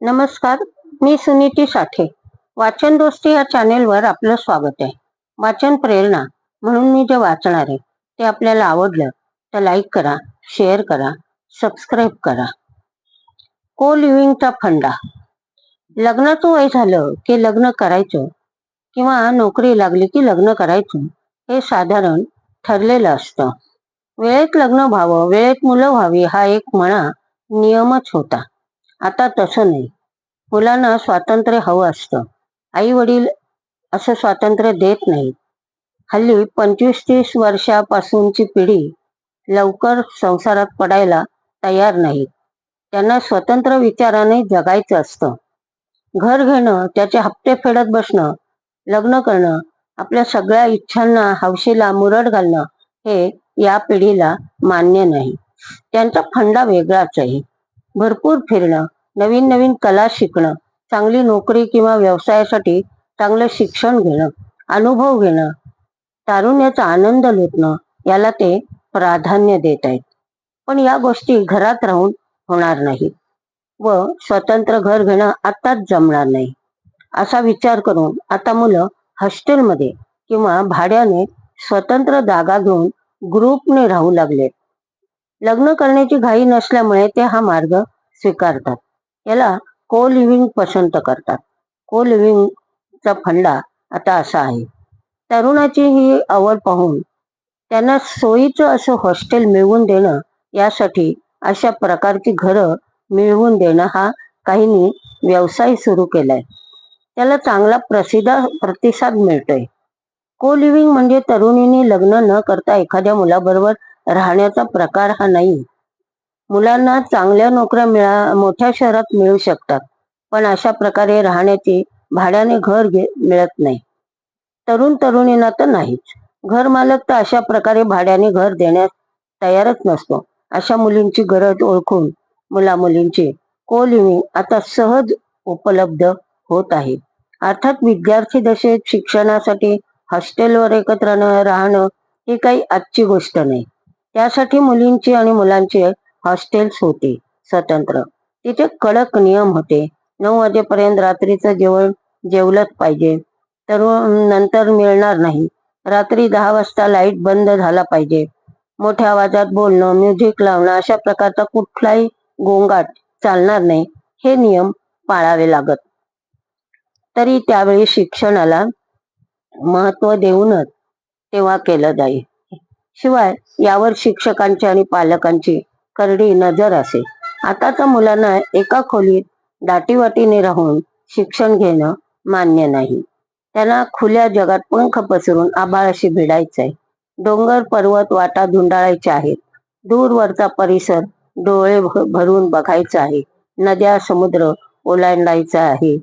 नमस्कार मी सुनीती साठे. वाचन दोस्ती या चॅनेलवर आपलं स्वागत आहे. वाचन प्रेरणा म्हणून मी जे वाचणार आहे ते आपल्याला आवडलं तर लाईक करा शेअर करा सबस्क्राईब करा. को लिव्हिंगचा फंडा. लग्नाचं वय झालं की लग्न करायचं किंवा नोकरी लागली की लग्न करायचं हे साधारण ठरलेलं असतं. वेळेत लग्न व्हावं वेळेत मुलं व्हावी हा एक म्हणा नियमच होता. आता तसं नाही. मुलांना स्वातंत्र्य हवं असतं. आई वडील असं स्वातंत्र्य देत नाहीत. हल्ली पंचवीस तीस वर्षापासूनची पिढी लवकर संसारात पडायला तयार नाही त्यांना स्वतंत्र विचाराने जगायचं असतं. घर घेणं त्याचे हप्ते फेडत बसणं लग्न करणं आपल्या सगळ्या इच्छांना हौशीला मुरड घालणं हे या पिढीला मान्य नाही. त्यांचा फंडा वेगळाच आहे. भरपूर फिरणं नवीन नवीन कला शिकणं चांगली नोकरी किंवा व्यवसायासाठी चांगलं शिक्षण घेणं अनुभव घेणं तारुण्याचा आनंद लुटणं याला ते प्राधान्य देत आहेत. पण या गोष्टी घरात राहून होणार नाही व स्वतंत्र घर घेणं आताच जमणार नाही. असा विचार करून आता मुलं हॉस्टेलमध्ये किंवा भाड्याने स्वतंत्र जागा घेऊन ग्रुपने राहू लागलेत. लग्न करण्याची घाई नसल्यामुळे ते हा मार्ग स्वीकारतात. याला को लिव्हिंग पसंत करतात. को लिव्हिंगचा फंडा आता असा आहे. तरुणाची ही आवड पाहून त्यांना सोयीचं असं हॉस्टेल मिळवून देणं यासाठी अशा प्रकारची घरं मिळवून देणं हा काहींनी व्यवसाय सुरू केलाय. त्याला चांगला प्रसिद्ध प्रतिसाद मिळतोय. को लिव्हिंग म्हणजे तरुणींनी लग्न न करता एखाद्या मुलाबरोबर राहण्याचा प्रकार हा नाही. मुलांना चांगल्या नोकऱ्या मिळा मोठ्या शहरात मिळू शकतात पण अशा प्रकारे राहण्याचे भाड्याने घर घे मिळत नाही. तरुण तरुणींना तर नाहीच. घर मालक तर अशा प्रकारे भाड्याने घर देण्यास तयारच नसतो. अशा मुलींची गरज ओळखून मुला मुलींची को लिव्हिंग आता सहज उपलब्ध होत आहे. अर्थात विद्यार्थी दशेत शिक्षणासाठी हॉस्टेलवर एकत्र राहणं ही काही आजची गोष्ट नाही. त्यासाठी मुलींची आणि मुलांचे हॉस्टेल्स होते स्वतंत्र. तिथे कडक नियम होते. नऊ वाजेपर्यंत रात्रीचं जेवण जेवलंच पाहिजे. तर नंतर मिळणार नाही. रात्री दहा वाजता लाइट बंद झाला पाहिजे. मोठ्या आवाजात बोलणं म्युझिक लावणं अशा प्रकारचा कुठलाही गोंगाट चालणार नाही हे नियम पाळावे लागत. तरी त्यावेळी शिक्षणाला महत्त्व देऊनच तेव्हा केलं जाईल. शिवाय यावर शिक्षकांची आणि पालकांची करडी नजर असे. आता तर मुलांना एका खोलीत दाटीवाटीने राहून शिक्षण घेणं मान्य नाही. त्यांना खुल्या जगात पंख पसरून आबाळाशी भिडायचंय. डोंगर पर्वत वाटा धुंडाळायचे आहेत. दूरवरचा परिसर डोळे भरून बघायचा आहे. नद्या समुद्र ओलांडायचा आहे.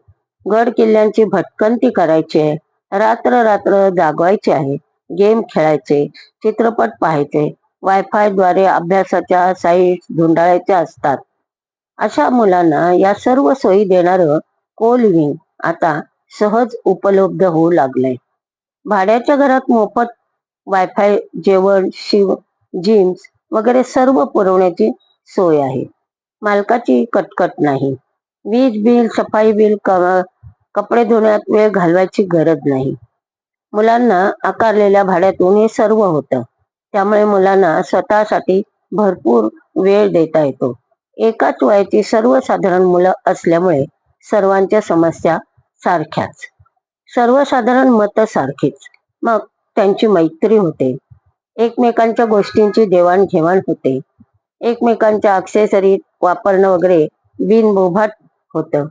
गड किल्ल्यांची भटकंती करायची आहे. रात्र रात्र जागवायचे आहे. गेम खेळायचे चित्रपट पाहायचे वायफायद्वारे अभ्यासाच्या साईट धुंडाळायच्या असतात. अशा मुलांना या सर्व सोयी देणार को लिव्हिंग आता सहज उपलब्ध होऊ लागलंय. भाड्याच्या घरात मोफत वायफाय जेवण शिव जिम्स वगैरे सर्व पुरवण्याची सोय आहे. मालकाची कटकट नाही. वीज बिल सफाई बिल कपडे धुण्यात वेळ घालवायची गरज नाही. मुलांना आकारलेल्या भाड्यातून हे सर्व होतं. त्यामुळे मुलांना स्वतःसाठी भरपूर वेळ देता येतो. एकाच वयाची सर्वसाधारण मुलं असल्यामुळे सर्वांच्या समस्या सारख्याच. सर्वसाधारण मत सारखीच. मग त्यांची मैत्री होते. एकमेकांच्या गोष्टींची देवाणघेवाण होते. एकमेकांच्या अक्सेसरीत वापरणं वगैरे बिनबोभाट होतं.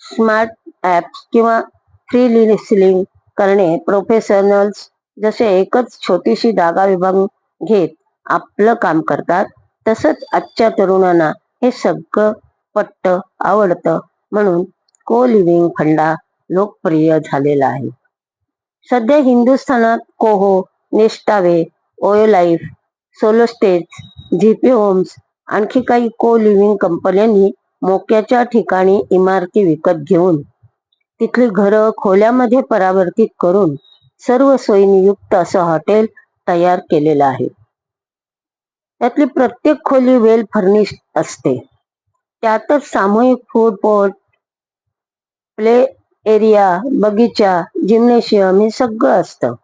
स्मार्ट ॲप्स किंवा फ्री लिस्लिंग करणे प्रोफेशनल्स जसे एकच छोटीशी जागा विभाग घेत आपलं काम करतात तसंच आजच्या तरुणांना हे सगळं पट्ट आवडतं म्हणून को लिव्हिंग फंडा लोकप्रिय झालेला आहे. सध्या हिंदुस्थानात Coho Nestaway OYO life Zolo stays झीपी homes आणखी काही को लिव्हिंग कंपन्यांनी मोक्याच्या ठिकाणी इमारती विकत घेऊन तिथली घरं खोल्यामध्ये परावर्तित करून सर्व सोयीनियुक्त असं हॉटेल तयार केलेलं आहे. त्यातली प्रत्येक खोली वेल फर्निश असते. त्यातच सामूहिक फूड कोर्ट प्ले एरिया बगीचा जिम्नेशियम हे सगळं असतं.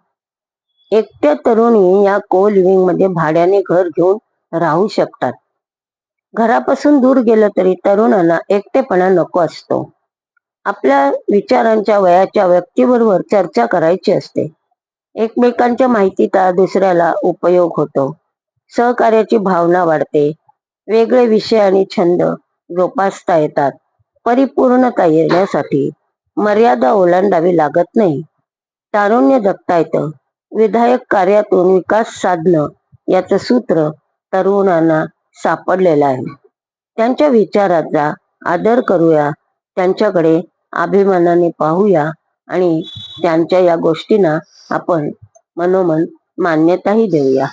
एकट्या तरुणी या को लिव्हिंगमध्ये भाड्याने घर घेऊन राहू शकतात. घरापासून दूर गेलं तरी तरुणांना एकटेपणा नको असतो. आपल्या विचारांच्या वयाच्या व्यक्तीबरोबर चर्चा करायची असते. एकमेकांच्या माहितीचा दुसऱ्याला उपयोग होतो. सहकार्याची भावना वाढते. वेगळे विषय आणि छंद जोपासता येतात. परिपूर्णता येण्यासाठी मर्यादा ओलांडावी लागत नाही. तारुण्य जगता येतं. विधायक कार्यातून विकास साधणं याचं सूत्र तरुणांना सापडलेलं आहे. त्यांच्या विचाराचा आदर करूया. त्यांच्याकडे अभिमानाने पाहूया आणि त्यांच्या या गोष्टींना आपण मनोमन मान्यताही देऊया.